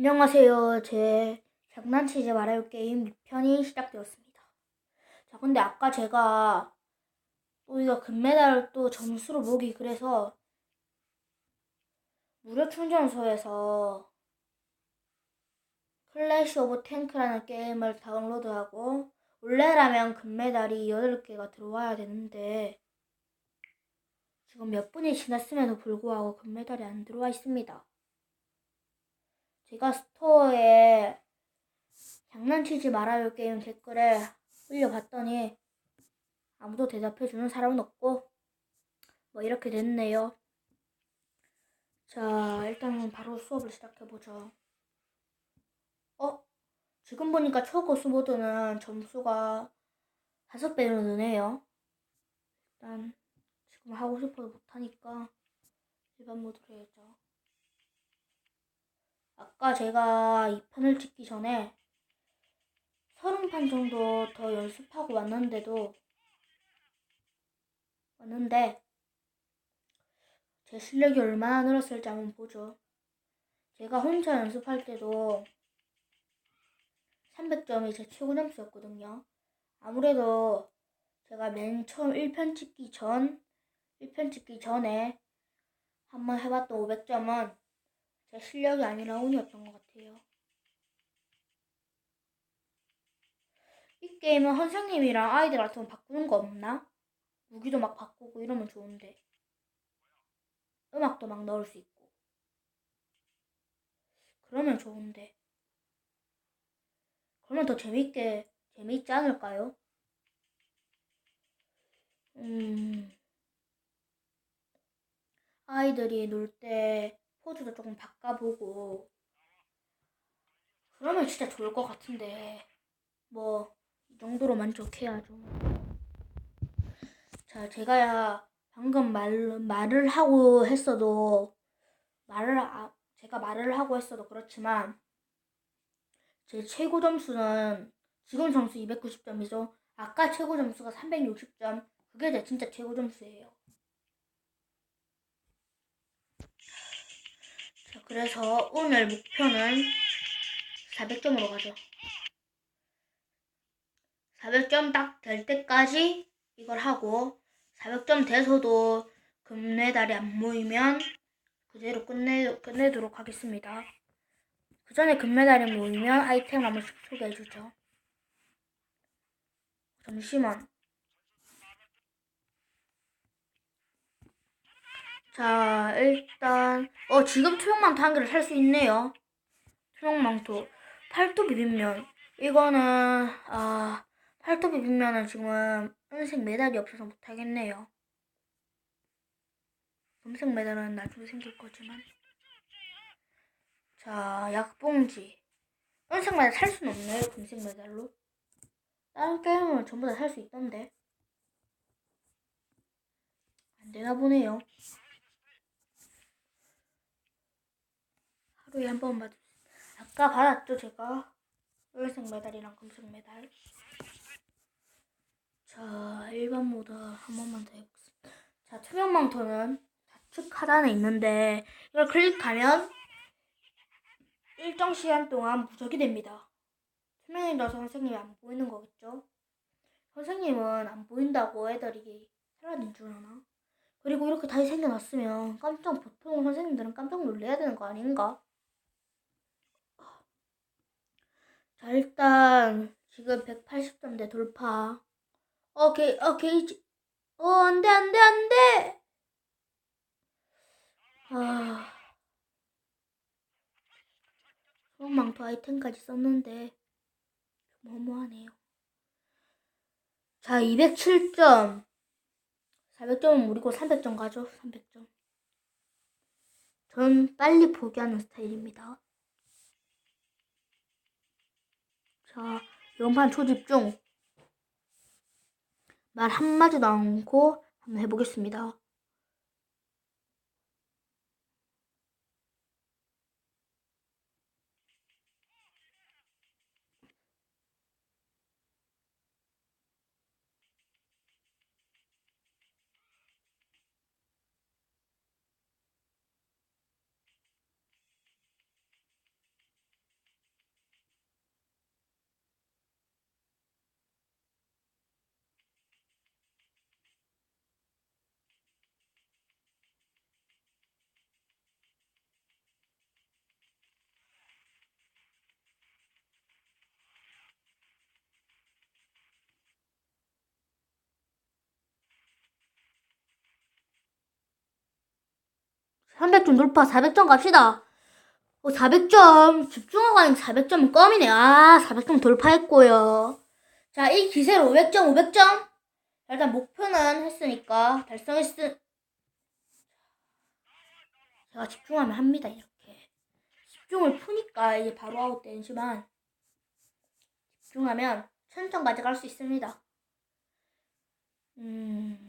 안녕하세요. 제 장난치지 말아요 게임 6편이 시작되었습니다. 자, 근데 아까 제가 또 이거 금메달을 또 점수로 보기 그래서 무료 충전소에서 클래시 오브 탱크라는 게임을 다운로드하고 원래라면 금메달이 8개가 들어와야 되는데 지금 몇 분이 지났음에도 불구하고 금메달이 안 들어와 있습니다. 제가 스토어에 장난치지 말아요 게임 댓글에 올려봤더니 아무도 대답해주는 사람은 없고 뭐 이렇게 됐네요. 자 일단 바로 수업을 시작해보죠. 어? 지금 보니까 초고수 모드는 점수가 다섯 배로 느네요. 일단 지금 하고 싶어도 못하니까 일반 모드로 해야죠. 아까 제가 이 편을 찍기 전에 서른 판 정도 더 연습하고 왔는데도 왔는데 제 실력이 얼마나 늘었을지 한번 보죠. 제가 혼자 연습할 때도 300점이 제 최고 점수였거든요. 아무래도 제가 맨 처음 1편 찍기 전, 1편 찍기 전에 한번 해봤던 500점은 제 실력이 아니라 운이었던 것 같아요. 이 게임은 선생님이랑 아이들 같으면 바꾸는 거 없나? 무기도 막 바꾸고 이러면 좋은데. 음악도 막 넣을 수 있고. 그러면 좋은데. 그러면 더 재밌게, 재밌지 않을까요? 음, 아이들이 놀 때 포즈도 조금 바꿔보고, 그러면 진짜 좋을 것 같은데, 뭐, 이 정도로 만족해야죠. 자, 제가 방금 말, 말을 하고 했어도, 말을, 아, 제가 말을 하고 했어도 그렇지만, 제 최고 점수는 지금 점수 290점이죠. 아까 최고 점수가 360점. 그게 제 진짜 최고 점수예요. 자, 그래서 오늘 목표는 400점으로 가죠. 400점 딱 될 때까지 이걸 하고 400점 돼서도 금메달이 안 모이면 그대로 끝내, 끝내도록 하겠습니다. 그 전에 금메달이 모이면 아이템 한번 소개해주죠. 잠시만. 자, 일단, 어, 지금 한 개를 살 수 있네요. 투명망토. 팔도 비빔면. 이거는, 아, 팔도 비빔면은 지금 은색 메달이 없어서 못 하겠네요. 금색 메달은 나중에 생길 거지만. 자, 약봉지. 은색 메달 살 수는 없네요, 금색 메달로. 다른 게임은 전부 다 살 수 있던데. 안 되나 보네요. 하루에 한 번 받을 수 아까 받았죠, 제가. 은색 메달이랑 금색 메달. 자, 일반 모드 한 번만 더 해보겠습니다. 자, 투명 망토는 좌측 하단에 있는데, 이걸 클릭하면 일정 시간 동안 무적이 됩니다. 투명이라서 선생님이 안 보이는 거겠죠? 선생님은 안 보인다고 애들이 사라진 줄 아나? 그리고 이렇게 다시 생겨났으면 깜짝 보통 선생님들은 깜짝 놀래야 되는 거 아닌가? 180점. 지금 180점대 돌파. 어, 게, 어, 게이지. 어, 안 돼, 안 돼, 안 돼! 아. 소망도 아이템까지 썼는데. 좀 허무하네요. 자, 207점. 400점은 무리고 300점 가죠, 300점. 전 빨리 포기하는 스타일입니다. 자, 연판 초집중. 말 한마디도 않고 한번 해보겠습니다. 300점 돌파, 400점 갑시다. 어, 400점. 집중하고 하니까 400점은 껌이네. 아, 400점 돌파했고요. 자, 이 기세로 500점, 500점. 일단 목표는 했으니까 달성했으. 제가 집중하면 합니다, 이렇게. 집중을 푸니까 이제 바로 아웃되지만 집중하면 천점까지 갈수 있습니다. 음,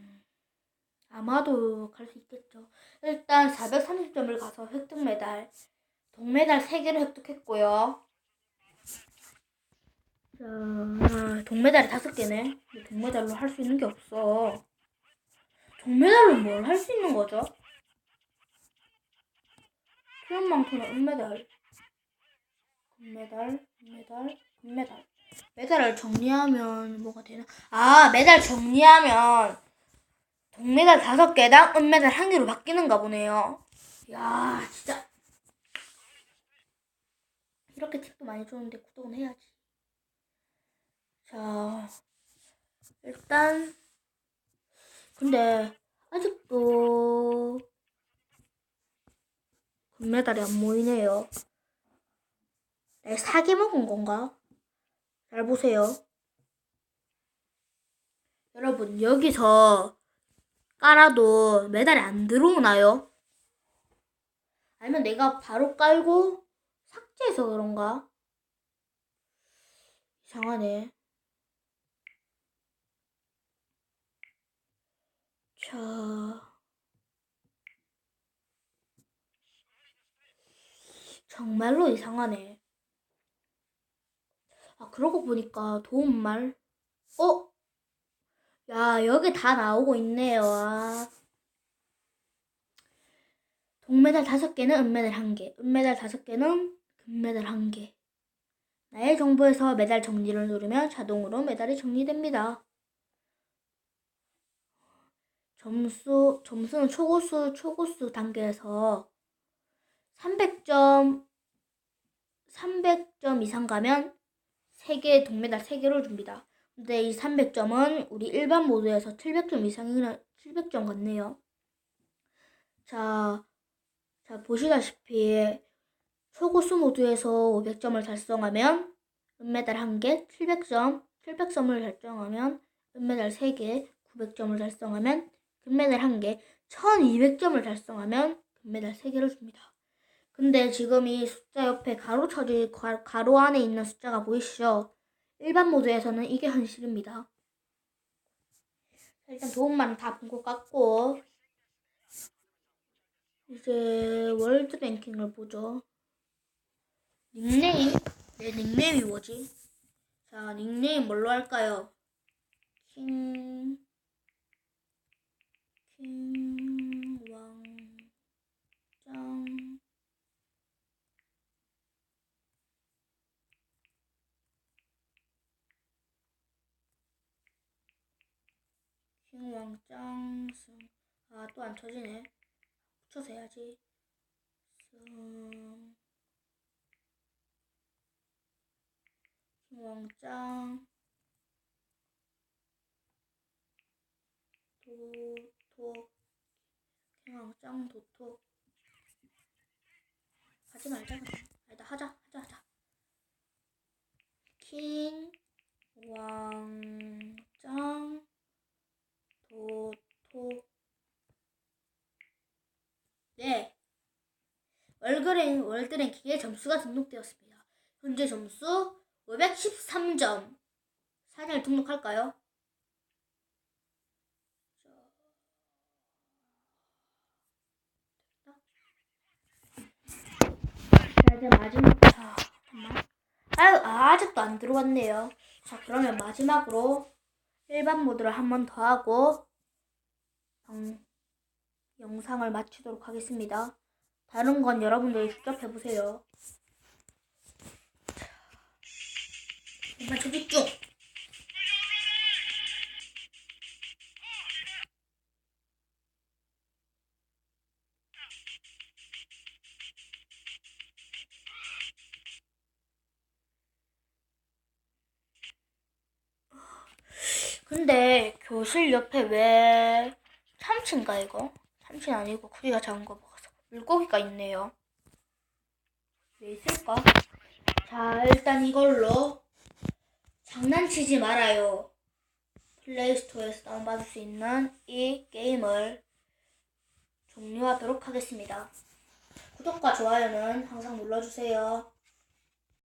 아마도 갈 수 있겠죠. 일단 430점을 가서 획득 메달, 동메달 3개를 획득했고요. 자, 동메달이 5개네. 동메달로 할 수 있는 게 없어. 동메달로 뭘 할 수 있는 거죠? 수영망토는 은메달, 금메달, 금메달, 금메달. 메달을 정리하면 뭐가 되나? 아, 메달 정리하면 동메달 다섯 개당 은메달 한 개로 바뀌는가 보네요. 야, 진짜 이렇게 팁도 많이 주는데 구독은 해야지. 자, 일단 근데 아직도 금메달이 안 모이네요. 내 사기 먹은 건가? 잘 보세요. 여러분, 여기서 깔아도 메달이 안 들어오나요? 아니면 내가 바로 깔고 삭제해서 그런가? 이상하네. 자. 정말로 이상하네. 아, 그러고 보니까 도움말. 어? 야, 여기 다 나오고 있네요. 아. 동메달 다섯 개는 은메달 한 개, 은메달 다섯 개는 금메달 한 개. 나의 정보에서 메달 정리를 누르면 자동으로 메달이 정리됩니다. 점수, 점수는 초고수, 초고수 단계에서 300점, 300점 이상 가면 3개, 동메달 3개를 줍니다. 근데 이 300점은 우리 일반 모드에서 700점 이상이나 700점 같네요. 자, 자 보시다시피 초고수 모드에서 500점을 달성하면 은메달 1개, 700점, 700점을 달성하면 은메달 3개, 900점을 달성하면 금메달 1개, 1200점을 달성하면 금메달 3개를 줍니다. 근데 지금 이 숫자 옆에 가로 쳐진 가- 가로 안에 있는 숫자가 보이시죠? 일반 모드에서는 이게 현실입니다. 자, 일단 도움만 다 본 것 같고 이제 월드 랭킹을 보죠. 닉네임? 내 닉네임이 뭐지? 자, 닉네임 뭘로 할까요? 킹, 킹, 왕, 짱. 킹왕 짱 승. 아, 또안 쳐지네. 붙여서 해야지. 승. 킹왕 짱. 도토. 킹왕 짱 도토. 하지 말자 그냥. 아니다 하자 하자 하자. 킹 왕짱 도 토 네 월드랭 월드랭킹에 점수가 등록되었습니다. 현재 점수 513점. 사진을 등록할까요? 자, 이제 마지막 자, 잠깐만. 아유, 아, 아직도 안 들어왔네요. 자, 그러면 마지막으로 일반 모드를 한 번 더 하고 영, 영상을 마치도록 하겠습니다. 다른 건 여러분들이 직접 해보세요. 정말 집중! 근데 교실 옆에 왜 참치인가 이거? 참치 아니고 크기가 작은 거 먹어서 물고기가 있네요. 왜 있을까? 자, 일단 이걸로 장난치지 말아요. 플레이스토어에서 다운받을 수 있는 이 게임을 종료하도록 하겠습니다. 구독과 좋아요는 항상 눌러주세요.